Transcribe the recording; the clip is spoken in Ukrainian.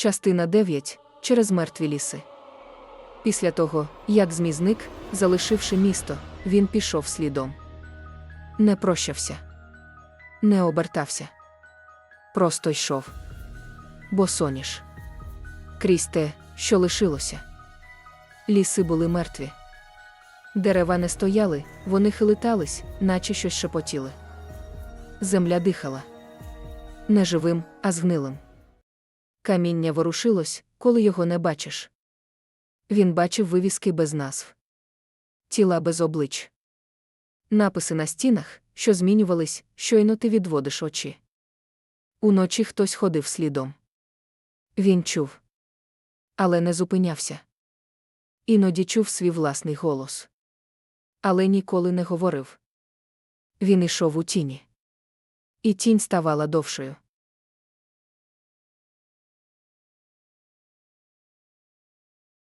Частина 9. Через мертві ліси. Після того, як Змій зник, залишивши місто, він пішов слідом. Не прощався, не обертався. Просто йшов. Босоніж. Крізь те, що лишилося. Ліси були мертві. Дерева не стояли, вони хилитались, наче щось шепотіли. Земля дихала. Не живим, а згнилим. Каміння ворушилось, коли його не бачиш. Він бачив вивіски без назв, тіла без облич, написи на стінах, що змінювались, щойно ти відводиш очі. Уночі хтось ходив слідом. Він чув, але не зупинявся. Іноді чув свій власний голос. Але ніколи не говорив. Він ішов у тіні. І тінь ставала довшою.